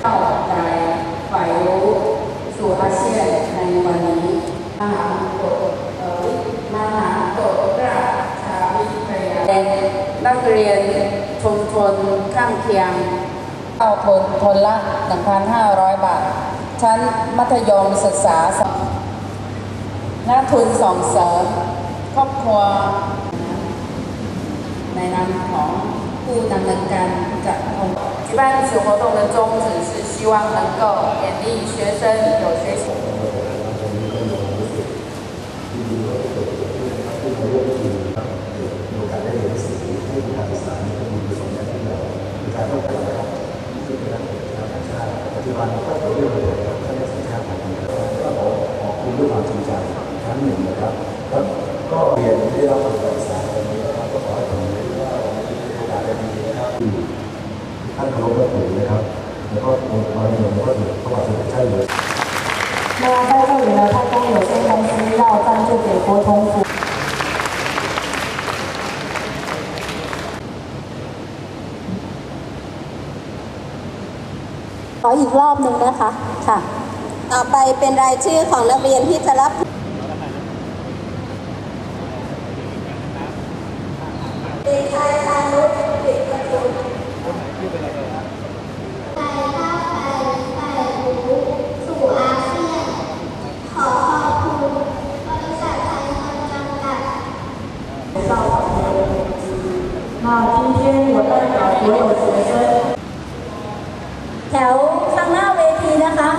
เข้าใจฝ่ายรู้สู่อาเซียนในวันนี้มหาโกฏเอ่อมหาโกฏราชาวิทยาเป็น นักเรียนชุมชนข้างเคียงเข้าทุนทุนละ 1,500 บาท ชั้นมัธยมศึกษาสองหน้าทุนส่งเสริมครอบครัว ในนามของผู้ดำเนินการจัดองค์举办此活动的宗旨是希望能够勉励学生有学习。 มีโ ที่เป็นนักชาวต่างชาติปัจจุบันก็เป็นเรื่องเลยครับท่านได้สัญชาติไทยนะครับก็ขอขอบคุณด้วยความจริงใจครั้งหนึ่งนะครับแล้วก็เรียนที่ได้รับการศึกษาตรงนี้นะครับก็ขอให้ผมรู้ว่าเรามีโอกาสดีๆนะครับท่านเคารพนับถือนะครับ แล้วก็องค์กรในหลวงพ่อถือพระบาทสมเด็จเจ้าอยู่หัว 那在这里呢，泰丰有限公司要赞助给国统府。 ขออีกรอบหนึ่งนะคะ ค่ะ ต่อไปเป็นรายชื่อของนักเรียนที่จะรับ เด็กชายพานุชเด็กประจุ สู่อาเซียน ขอขอบคุณบริษัทไทยคอนจำกัด那今天 แถวข้างหน้าเวทีนะคะ